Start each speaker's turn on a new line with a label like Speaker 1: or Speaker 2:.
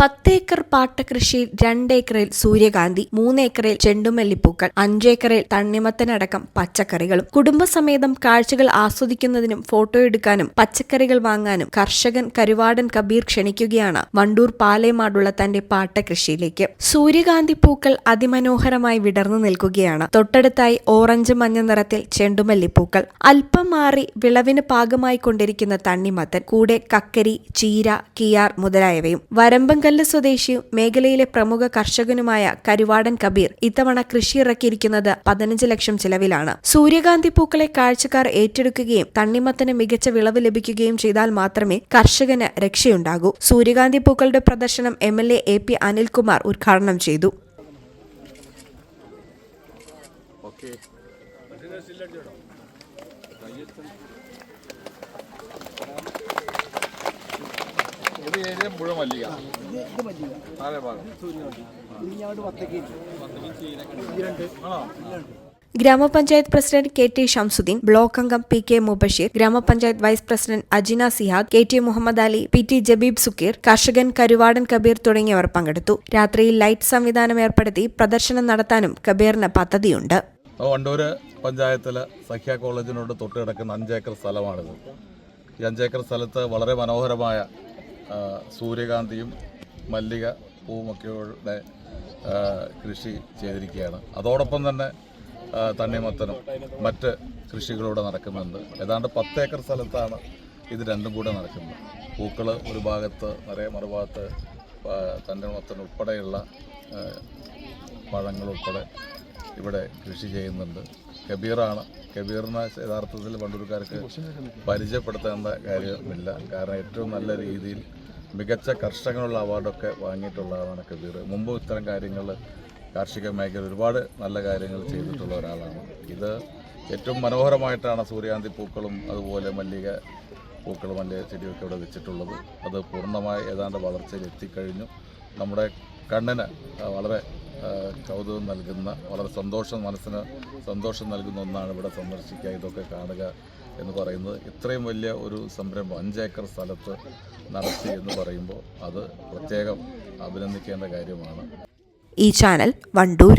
Speaker 1: പത്തേക്കർ പാട്ടകൃഷിയിൽ രണ്ടേക്കറിൽ സൂര്യകാന്തി മൂന്നേക്കറിൽ ചെണ്ടുമല്ലിപ്പൂക്കൾ അഞ്ചേക്കറിൽ തണ്ണിമത്തനടക്കം പച്ചക്കറികളും. കുടുംബസമേതം കാഴ്ചകൾ ആസ്വദിക്കുന്നതിനും ഫോട്ടോ എടുക്കാനും പച്ചക്കറികൾ വാങ്ങാനും കർഷകൻ കരുവാടൻ കബീർ ക്ഷണിക്കുകയാണ് വണ്ടൂർ പാലേമാടുള്ള തന്റെ പാട്ടകൃഷിയിലേക്ക്. സൂര്യകാന്തി പൂക്കൾ അതിമനോഹരമായി വിടർന്നു നിൽക്കുകയാണ്. തൊട്ടടുത്തായി ഓറഞ്ച് മഞ്ഞ നിറത്തിൽ ചെണ്ടുമല്ലിപ്പൂക്കൾ. അല്പം മാറി വിളവിന് പാകമായി കൊണ്ടിരിക്കുന്ന തണ്ണിമത്തൻ കൂടെ കക്കരി ചീര കിയാർ മുതലായവയും. വരമ്പങ്കല്ല് സ്വദേശിയും മേഖലയിലെ പ്രമുഖ കർഷകനുമായ കരുവാടൻ കബീർ ഇത്തവണ കൃഷി ഇറക്കിയിരിക്കുന്നത് പതിനഞ്ച് ലക്ഷം ചിലവിലാണ്. സൂര്യകാന്തി പൂക്കളെ കാഴ്ചക്കാർ ഏറ്റെടുക്കുകയും തണ്ണിമത്തന് മികച്ച വിളവ് ലഭിക്കുകയും ചെയ്താൽ മാത്രമേ കർഷകന് രക്ഷയുണ്ടാകൂ. സൂര്യകാന്തി പൂക്കളുടെ പ്രദർശനം M L A A P Anilkumar ഉദ്ഘാടനം ചെയ്തു.
Speaker 2: ഇത് മുഴുവൻ മല്ലിക. ഭാഗം
Speaker 1: ഗ്രാമപഞ്ചായത്ത് president K T Shamsuddin block അംഗം പി കെ മുബഷീർ ഗ്രാമപഞ്ചായത്ത് vice president Ajina Sihad K T Muhammad Ali P T Jabeeb Sukkeer കർഷകൻ കരുവാടൻ കബീർ തുടങ്ങിയവർ പങ്കെടുത്തു. രാത്രിയിൽ ലൈറ്റ് സംവിധാനം ഏർപ്പെടുത്തി പ്രദർശനം നടത്താനും കബീറിന് പദ്ധതിയുണ്ട്.
Speaker 2: വണ്ടൂര് പഞ്ചായത്തിലെ സഖ്യ കോളേജിനോട് തൊട്ട് കിടക്കുന്ന അഞ്ചേക്കർ സ്ഥലമാണിത്. ഈ അഞ്ചേക്കർ സ്ഥലത്ത് വളരെ മനോഹരമായ സൂര്യകാന്തിയും മല്ലിക പൂവുമൊക്കെയുടെ കൃഷി ചെയ്തിരിക്കുകയാണ്. അതോടൊപ്പം തന്നെ തണ്ണിമത്തനും മറ്റ് കൃഷികളൂടെ നടക്കുന്നുണ്ട്. ഏതാണ്ട് പത്തേക്കർ സ്ഥലത്താണ് ഇത് രണ്ടും കൂടെ നടക്കുന്നത്. പൂക്കൾ ഒരു ഭാഗത്ത് നിറയെ മറുഭാഗത്ത് തണ്ണിമത്തൻ ഉൾപ്പെടെയുള്ള പഴങ്ങളുൾപ്പെടെ ഇവിടെ കൃഷി ചെയ്യുന്നുണ്ട്. കബീറാണ് കബീറിനെ യഥാർത്ഥത്തിൽ വണ്ടൂർക്കാർക്ക് പരിചയപ്പെടുത്തേണ്ട കാര്യമില്ല. കാരണം ഏറ്റവും നല്ല രീതിയിൽ മികച്ച കർഷകനുള്ള അവാർഡൊക്കെ വാങ്ങിയിട്ടുള്ളതാണ് കബീർ. മുമ്പ് ഇത്തരം കാര്യങ്ങൾ കാർഷിക മേഖല ഒരുപാട് നല്ല കാര്യങ്ങൾ ചെയ്തിട്ടുള്ള ഒരാളാണ്. ഇത് ഏറ്റവും മനോഹരമായിട്ടാണ് സൂര്യകാന്തി പൂക്കളും അതുപോലെ മല്ലിക പൂക്കളും മല്ലിക ചെടിയൊക്കെ ഇവിടെ വെച്ചിട്ടുള്ളത്. അത് പൂർണമായി ഏതാണ്ട് വളർച്ചയിൽ എത്തിക്കഴിഞ്ഞു. നമ്മുടെ കണ്ണിന് വളരെ കൗതുകം നൽകുന്ന വളരെ സന്തോഷം മനസ്സിന് സന്തോഷം നൽകുന്ന ഒന്നാണ് ഇവിടെ സന്ദർശിക്കുക. ഇതൊക്കെ കാണുക എന്ന് പറയുന്നത് ഇത്രയും വലിയ ഒരു സംരംഭം അഞ്ചേക്കർ സ്ഥലത്ത് നടത്തി എന്ന് പറയുമ്പോൾ അത് പ്രത്യേകം അഭിനന്ദിക്കേണ്ട കാര്യമാണ്.
Speaker 1: ഈ channel Wandoor.